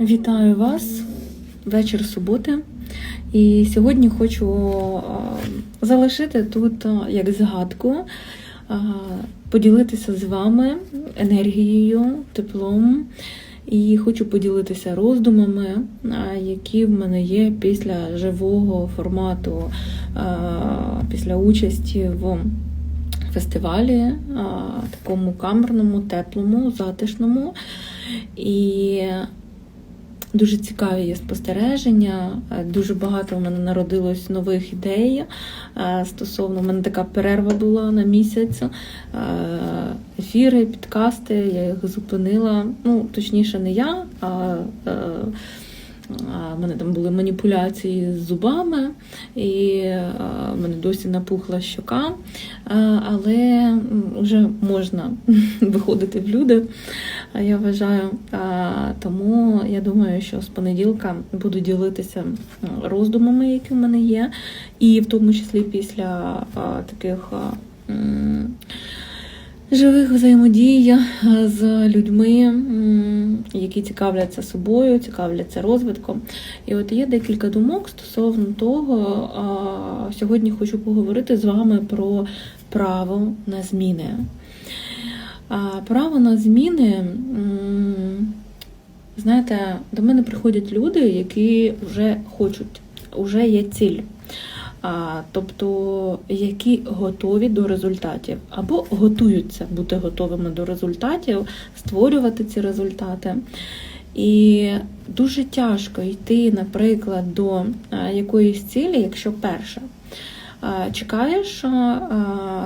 Вітаю вас, вечір суботи. І сьогодні хочу залишити тут як згадку, поділитися з вами енергією, теплом. І хочу поділитися роздумами, які в мене є після живого формату, після участі в фестивалі, такому камерному, теплому, затишному. І Дуже цікаві є спостереження. е, Дуже багато в мене народилось нових ідей е, стосовно в мене така перерва була на місяць. е, Ефіри, підкасти, я їх зупинила. Ну, точніше, не я, а, в мене там були маніпуляції з зубами, і в мене досі напухла щока, але вже можна виходити в люди, я вважаю. Тому я думаю, що з понеділка буду ділитися роздумами, які в мене є, і в тому числі після таких. Живих взаємодій е, з людьми, які цікавляться собою, цікавляться розвитком. І от є декілька думок стосовно того. Сьогодні хочу поговорити з вами про право на зміни. Право на зміни, знаєте, до мене приходять люди, які вже хочуть, вже є ціль. Тобто, які готові до результатів, або готуються бути готовими до результатів, створювати ці результати. І дуже тяжко йти, наприклад, до якоїсь цілі, якщо перше. Чекаєш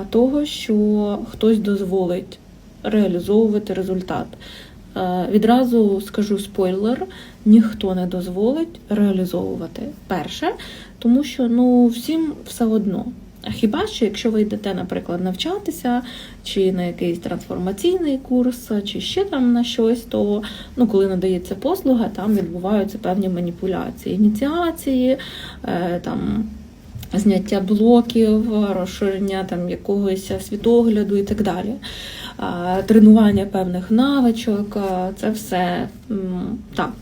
того, що хтось дозволить реалізовувати результат. Е, Відразу скажу спойлер: ніхто не дозволить реалізовувати перше, тому що ну всім все одно. Хіба що, якщо ви йдете, наприклад, навчатися, чи на якийсь трансформаційний курс, чи ще там на щось, то ну, коли надається послуга, там відбуваються певні маніпуляції, ініціації, е, там зняття блоків, розширення там якогось світогляду і так далі. Тренування певних навичок, це все так.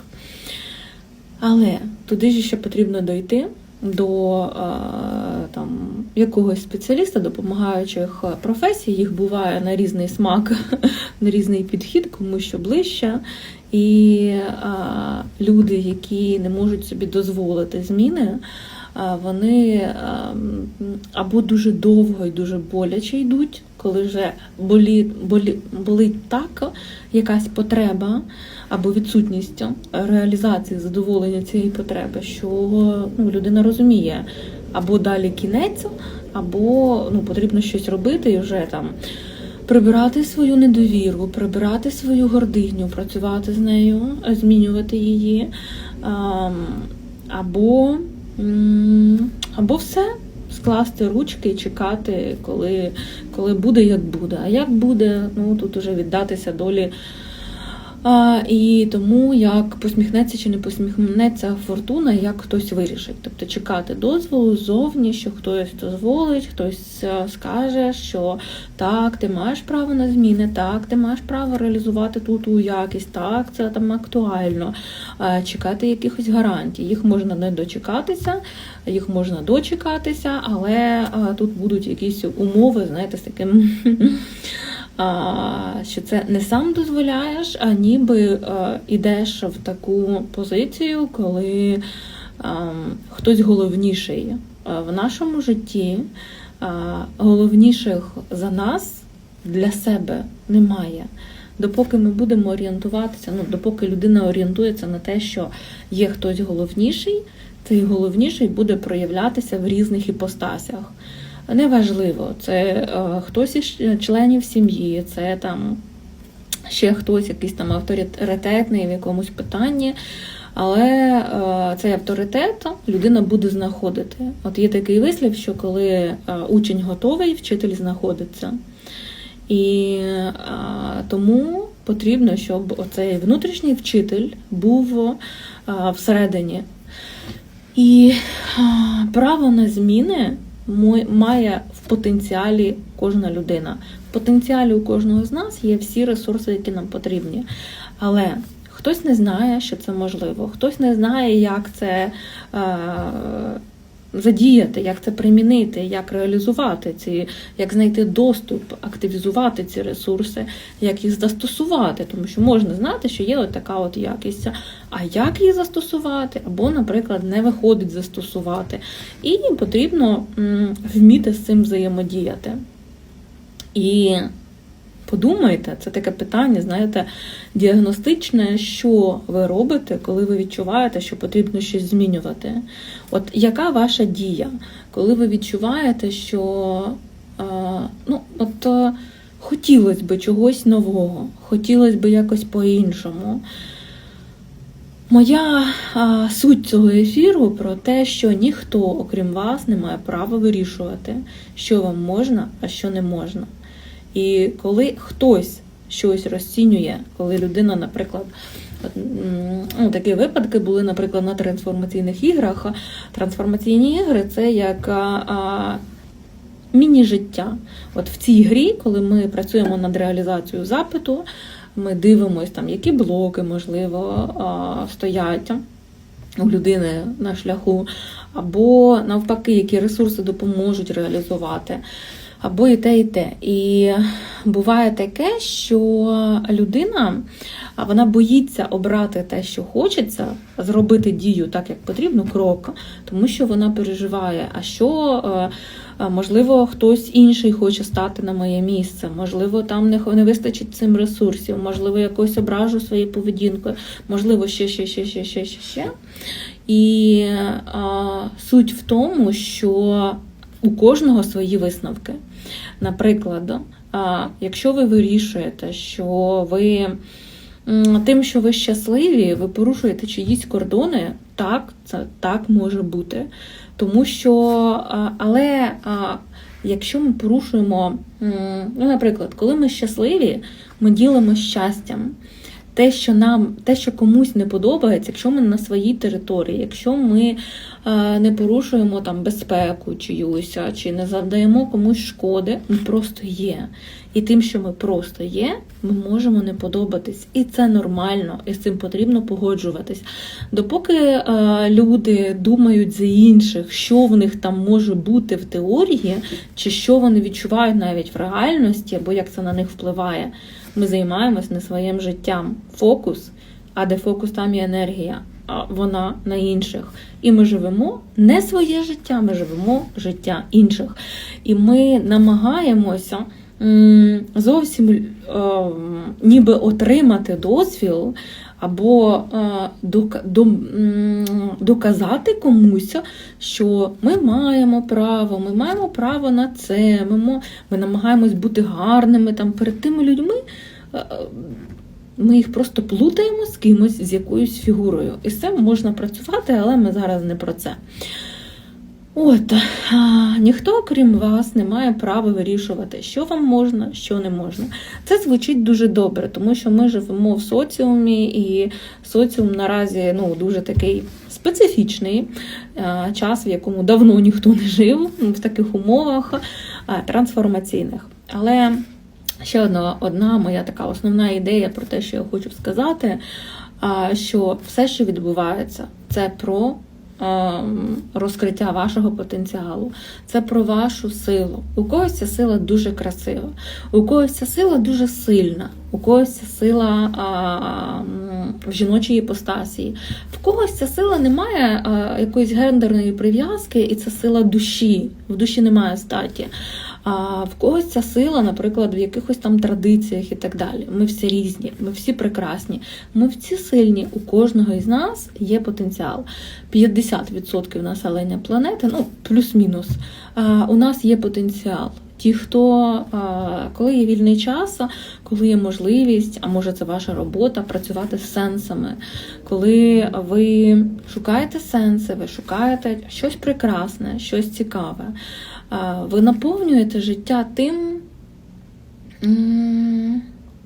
Але туди ж ще потрібно дойти до там, якогось спеціаліста, допомагаючих професій. Їх буває на різний смак, на різний підхід, кому що ближче. І а, люди, які не можуть собі дозволити зміни, вони або дуже довго і дуже боляче йдуть, коли вже болі, болі, болить так якась потреба або відсутність реалізації задоволення цієї потреби, що ну, людина розуміє, або далі кінець, або ну, потрібно щось робити і вже там. Прибирати свою недовіру, прибирати свою гординю, працювати з нею, змінювати її, або, м, або все, скласти ручки і чекати, коли, коли буде, як буде. А як буде, ну тут уже віддатися долі. І тому як посміхнеться чи не посміхнеться фортуна, як хтось вирішить. Тобто чекати дозволу ззовні, що хтось дозволить, хтось е, скаже, що так, ти маєш право на зміни, так, ти маєш право реалізувати ту ту якість, так, це там актуально. А, Чекати якихось гарантій. Їх можна не дочекатися, їх можна дочекатися, але а, тут будуть якісь умови, знаєте, з таким. що це не сам дозволяєш, а ніби а, ідеш в таку позицію, коли а, хтось головніший А, в нашому житті, а, головніших за нас для себе немає. Допоки ми будемо орієнтуватися, ну допоки людина орієнтується на те, що є хтось головніший, цей головніший буде проявлятися в різних іпостасях. Неважливо, це е, хтось із членів сім'ї, це там ще хтось якийсь там авторитетний в якомусь питанні. Але е, цей авторитет людина буде знаходити. От є такий вислів, що коли е, учень готовий, вчитель знаходиться. І тому потрібно, щоб оцей внутрішній вчитель був всередині. І право на зміни має в потенціалі кожна людина. В потенціалі у кожного з нас є всі ресурси, які нам потрібні. Але Хтось не знає, що це можливо, хтось не знає, як це е, задіяти, як це примінити, як реалізувати ці, як знайти доступ, активізувати ці ресурси, як їх застосувати, тому що можна знати, що є от така от якість. А як її застосувати, або, наприклад, не виходить застосувати. І потрібно вміти з цим взаємодіяти. І подумайте, це таке питання, знаєте, діагностичне, що ви робите, коли ви відчуваєте, що потрібно щось змінювати. От яка ваша дія, коли ви відчуваєте, що е, ну, от, е, хотілося б чогось нового, хотілося б якось по-іншому. Моя а, суть цього ефіру про те, що ніхто, окрім вас, не має права вирішувати, що вам можна, а що не можна. І коли хтось щось розцінює, коли людина, наприклад, ну, такі випадки були, наприклад, на трансформаційних іграх. Трансформаційні ігри це як а, міні-життя. От в цій грі, коли ми працюємо над реалізацією запиту, ми дивимося, там, які блоки, можливо, а, стоять у людини на шляху, або навпаки, які ресурси допоможуть реалізувати. Або і те, і те. І буває таке, що людина вона боїться обрати те, що хочеться, зробити дію так, як потрібно, крок, тому що вона переживає, а що е, е, можливо хтось інший хоче стати на моє місце, можливо, там не, вистачить цим ресурсів, можливо, якось ображу своєю поведінкою, можливо, ще, ще, ще, ще, ще, ще. І а, суть в тому, що у кожного свої висновки. Наприклад, якщо ви вирішуєте, що ви тим, що ви щасливі, ви порушуєте чиїсь кордони, так, це так може бути. Тому що, але якщо ми порушуємо, ну, наприклад, коли ми щасливі, ми ділимо щастям. Те, що нам, те, що комусь не подобається, якщо ми на своїй території, якщо ми не порушуємо там безпеку чиюсь, чи не завдаємо комусь шкоди, ми просто є. І тим, що ми просто є, ми можемо не подобатись. І це нормально, і з цим потрібно погоджуватись. Допоки е, люди думають за інших, що в них там може бути в теорії, чи що вони відчувають навіть в реальності, або як це на них впливає, ми займаємось не своїм життям. Фокус, а де фокус, там і енергія. Вона на інших. І ми живемо не своє життя, ми живемо життя інших. І ми намагаємося зовсім е, ніби отримати дозвіл або е, доказати комусь, що ми маємо право, ми маємо право на це, ми, мо- ми намагаємось бути гарними там перед тими людьми. Ми їх просто плутаємо з кимось, з якоюсь фігурою. І з цим можна працювати, але ми зараз не про це. От, а, ніхто, крім вас, не має права вирішувати, що вам можна, що не можна. Це звучить дуже добре, тому що ми живемо в соціумі, і соціум наразі ну, дуже такий специфічний а, час, в якому давно ніхто не жив в таких умовах а, трансформаційних. Але ще одна, одна моя така основна ідея про те, що я хочу сказати, що все, що відбувається, це про ем, розкриття вашого потенціалу, це про вашу силу. У когось ця сила дуже красива, у когось ця сила дуже сильна, у когось ця сила в жіночій іпостасії, в когось ця сила не має якоїсь гендерної прив'язки, і це сила душі. В душі немає статі. А в когось ця сила, наприклад, в якихось там традиціях і так далі. Ми всі різні, ми всі прекрасні, ми всі сильні. У кожного із нас є потенціал. 50% населення планети, ну плюс-мінус, у нас є потенціал. Ті, хто коли є вільний час, коли є можливість, а може це ваша робота, працювати з сенсами, коли ви шукаєте сенси, ви шукаєте щось прекрасне, щось цікаве. Ви наповнюєте життя тим,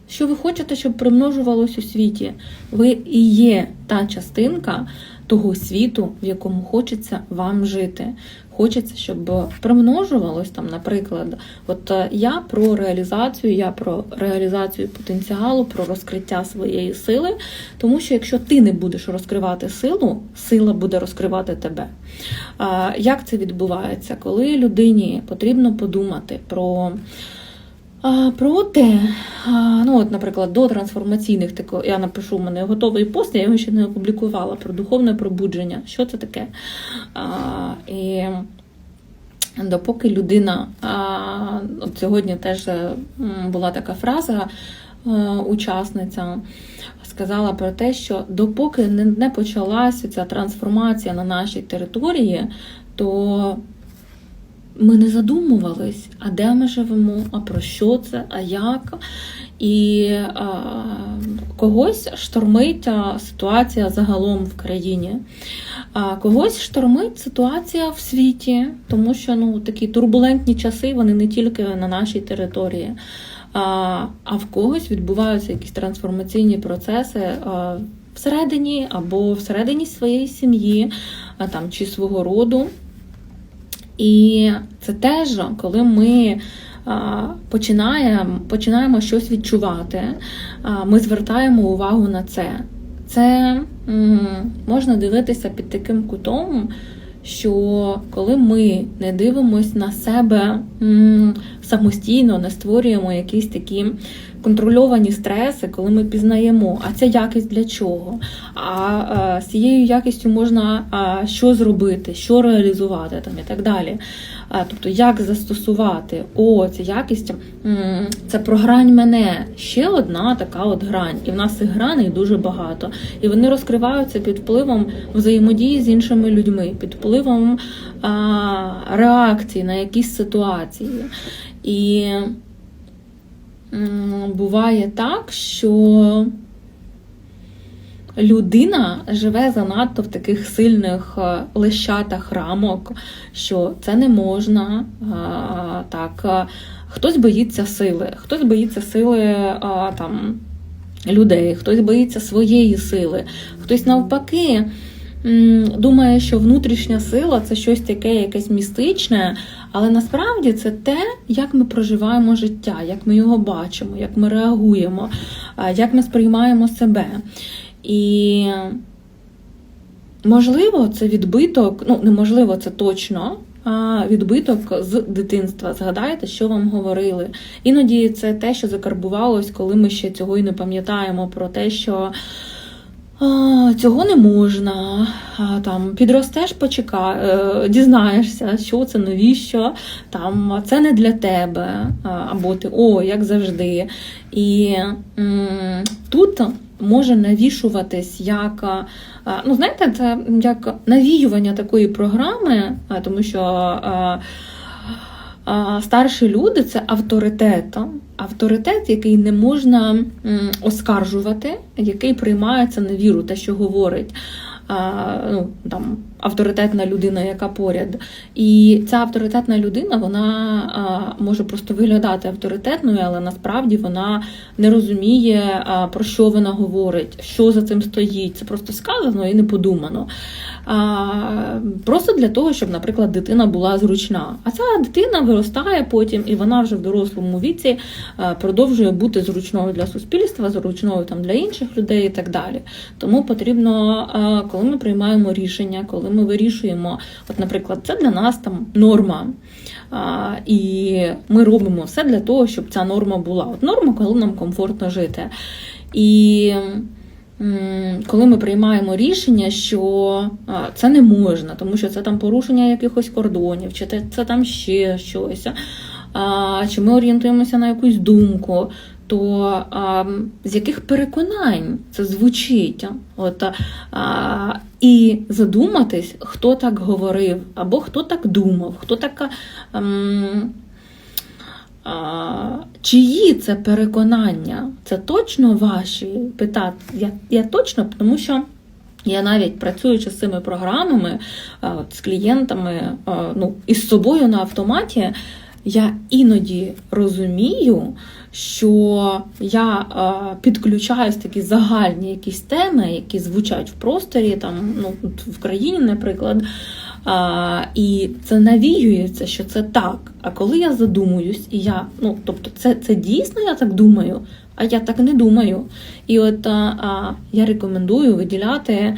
що ви хочете, щоб примножувалось у світі. Ви і є та частинка того світу, в якому хочеться вам жити. Хочеться, щоб примножувалось там, наприклад, от е, я про реалізацію, я про реалізацію потенціалу, про розкриття своєї сили. Тому що якщо ти не будеш розкривати силу, сила буде розкривати тебе. Як це відбувається? Коли людині потрібно подумати про. А, Про а, ну от, наприклад, до трансформаційних тако, я напишу в мене готовий пост, я його ще не опублікувала про духовне пробудження. Що це таке? А, І допоки людина, а, от сьогодні теж була така фраза е, учасниця. Сказала про те, що допоки не почалася ця трансформація на нашій території, то ми не задумувались, а де ми живемо, а про що це, а як. І а, когось штормить ситуація загалом в країні, а когось штормить ситуація в світі, тому що ну, такі турбулентні часи вони не тільки на нашій території, а, а в когось відбуваються якісь трансформаційні процеси. А, Всередині або всередині своєї сім'ї там, чи свого роду. І це теж, коли ми починаємо починаємо щось відчувати, ми звертаємо увагу на це. Це можна дивитися під таким кутом, що коли ми не дивимося на себе самостійно, не створюємо якісь такі контрольовані стреси, коли ми пізнаємо, а ця якість для чого? А, е, з цією якістю можна що зробити, що реалізувати там і так далі. Тобто, як застосувати о, ця якість це про грань мене. Ще одна така от грань. І в нас цих граней дуже багато. І вони розкриваються під впливом взаємодії з іншими людьми, під впливом а, реакції на якісь ситуації. І буває так, що людина живе занадто в таких сильних е, лещатах рамок, що це не можна. Так, е, хтось боїться сили, хтось боїться сили там. Людей, хтось боїться своєї сили, хтось навпаки думає, що внутрішня сила це щось таке, якесь містичне, але насправді це те, як ми проживаємо життя, як ми його бачимо, як ми реагуємо, як ми сприймаємо себе. І можливо, це відбиток, ну неможливо, це точно. А відбиток з дитинства. Згадайте, що вам говорили. Іноді це те, що закарбувалось, коли ми ще цього і не пам'ятаємо, про те, що цього не можна. Там Підростеш, почекай, е, дізнаєшся, що це, навіщо, там це не для тебе, або ти о, як завжди. І м, тут може навішуватись як, ну знаєте, це як навіювання такої програми, тому що старші люди це авторитет. Авторитет, який не можна оскаржувати, який приймається на віру, те, що говорить. Ну, там, авторитетна людина, яка поряд. І ця авторитетна людина вона може просто виглядати авторитетною, але насправді вона не розуміє, про що вона говорить, що за цим стоїть. Це просто сказано і не подумано. Просто для того, щоб, наприклад, дитина була зручна. А ця дитина виростає потім, і вона вже в дорослому віці продовжує бути зручною для суспільства, зручною там для інших людей і так далі. Тому потрібно, коли ми приймаємо рішення, коли ми вирішуємо, от, наприклад, це для нас там норма. А, І ми робимо все для того, щоб ця норма була. От норма, коли нам комфортно жити. І коли ми приймаємо рішення, що це не можна, тому що це там порушення якихось кордонів, чи це там ще щось, чи ми орієнтуємося на якусь думку, то а, з яких переконань це звучить? От, а, І задуматись, хто так говорив, або хто так думав, хто так. А, а, чиї це переконання? Це точно ваші? Питати я, я точно, тому що. Я навіть працюючи з цими програмами, от, з клієнтами, ну, із собою на автоматі, я іноді розумію, що я підключаюсь такі загальні якісь теми, які звучать в просторі, там, ну, в країні, наприклад, А, і це навіюється, що це так. А коли я задумуюсь, і я, ну тобто, це, це дійсно я так думаю, а я так не думаю. І от а, я рекомендую виділяти.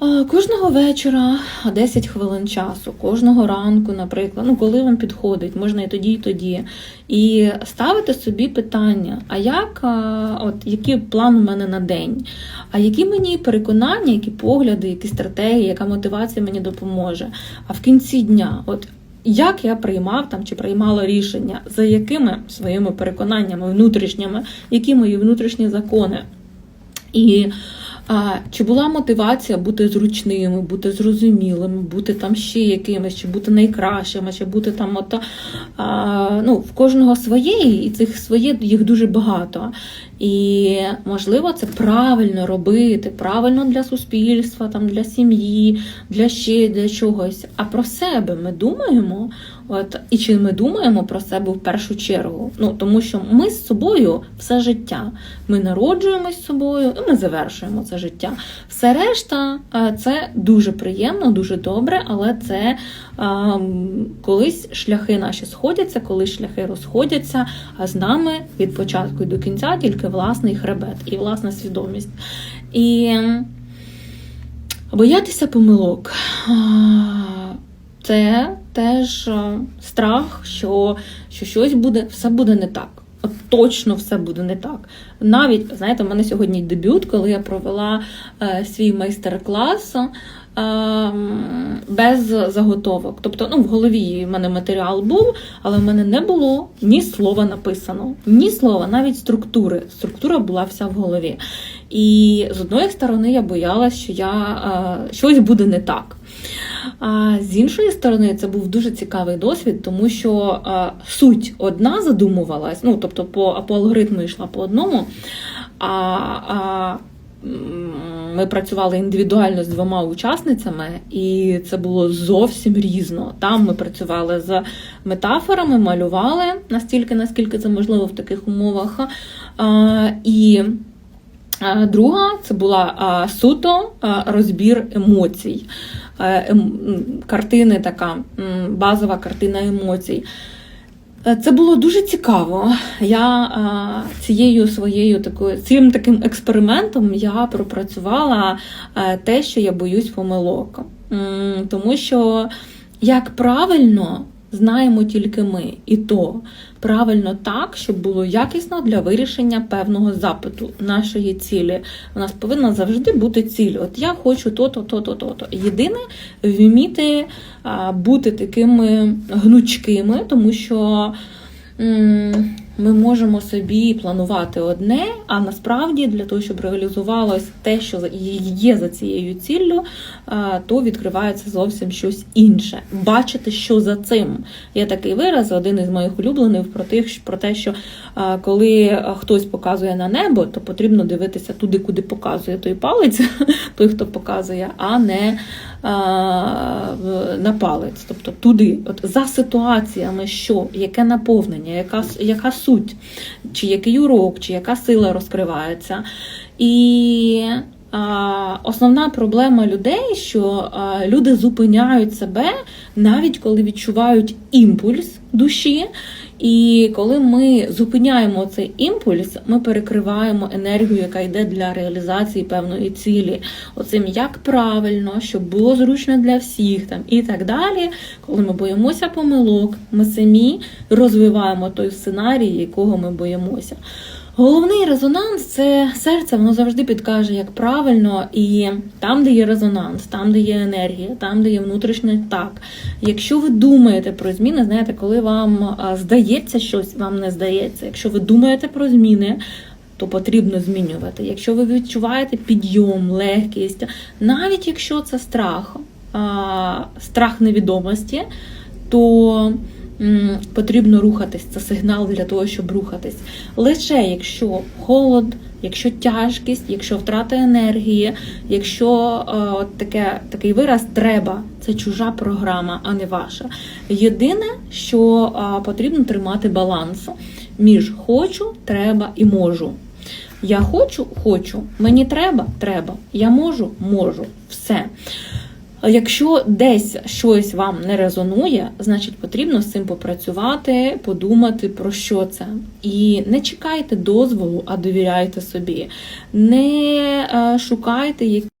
Кожного вечора 10 хвилин часу, кожного ранку, наприклад, ну коли вам підходить, можна і тоді, і тоді. І ставити собі питання: а як, от який план у мене на день? А які мені переконання, які погляди, які стратегії, яка мотивація мені допоможе? А в кінці дня, от як я приймав там чи приймала рішення, за якими своїми переконаннями внутрішніми, які мої внутрішні закони? І а, чи була мотивація бути зручними, бути зрозумілими, бути там ще якимись, чи бути найкращими, чи бути там от, а, ну, в кожного своє, і цих своє їх дуже багато. І можливо, це правильно робити, правильно для суспільства, там для сім'ї, для ще для чогось. А про себе ми думаємо. От і чи ми думаємо про себе в першу чергу? Ну тому що ми з собою все життя. Ми народжуємось з собою, і ми завершуємо це життя. Все решта е, це дуже приємно, дуже добре, але це а, колись шляхи наші сходяться, колись шляхи розходяться. А з нами від початку і до кінця тільки власний хребет і власна свідомість. І боятися помилок. Це теж е, страх, що що щось буде, все буде не так. От точно все буде не так. Навіть, знаєте, в мене сьогодні дебют, коли я провела е, свій майстер-клас е, без заготовок. Тобто, ну, в голові в мене матеріал був, але в мене не було ні слова написано, ні слова, навіть структури. Структура була вся в голові. І з одної сторони я боялася, що я, е, щось буде не так. А з іншої сторони, це був дуже цікавий досвід, тому що суть одна задумувалась, ну тобто по по алгоритму йшла по одному. А, а ми працювали індивідуально з двома учасницями, і це було зовсім різно. Там ми працювали з метафорами, малювали настільки, наскільки це можливо в таких умовах. І Друга це була суто розбір емоцій. Е, ем, картини, така базова картина емоцій. Е, це було дуже цікаво. Я цією своєю такою цим таким експериментом я пропрацювала е, те, що я боюсь помилок. Тому що як правильно знаємо тільки ми, і то правильно так, щоб було якісно для вирішення певного запиту нашої цілі. У нас повинна завжди бути ціль. От я хочу то-то, то-то, то-то. Єдине вміти бути такими гнучкими, тому що ми можемо собі планувати одне, а насправді для того, щоб реалізувалось те, що є за цією ціллю, то відкривається зовсім щось інше. Бачити, що за цим. Є такий вираз, один із моїх улюблених про те, про те, що коли хтось показує на небо, то потрібно дивитися туди, куди показує той палець, той, хто показує, а не на палець. Тобто туди, от за ситуаціями, що, яке наповнення, яка яка суть, чи який урок, чи яка сила розкривається. І а, Основна проблема людей, що а, люди зупиняють себе навіть коли відчувають імпульс душі. І коли ми зупиняємо цей імпульс, ми перекриваємо енергію, яка йде для реалізації певної цілі. Оцим як правильно, щоб було зручно для всіх там і так далі. Коли ми боїмося помилок, ми самі розвиваємо той сценарій, якого ми боїмося. Головний резонанс це серце, воно завжди підкаже, як правильно, і там, де є резонанс, там, де є енергія, там, де є внутрішнє так. Якщо ви думаєте про зміни, знаєте, коли вам здається щось, вам не здається. Якщо ви думаєте про зміни, то потрібно змінювати. Якщо ви відчуваєте підйом, легкість, навіть якщо це страх, страх невідомості, то потрібно рухатись. Це сигнал для того, щоб рухатись. Лише якщо холод, якщо тяжкість, якщо втрата енергії, якщо е, таке, такий вираз треба, це чужа програма, а не ваша. Єдине, що е, потрібно тримати баланс між хочу, треба і можу. Я хочу, хочу, мені треба, треба. Я можу, можу. Все. Якщо десь щось вам не резонує, значить потрібно з цим попрацювати, подумати про що це. І не чекайте дозволу, а довіряйте собі. Не шукайте шукайте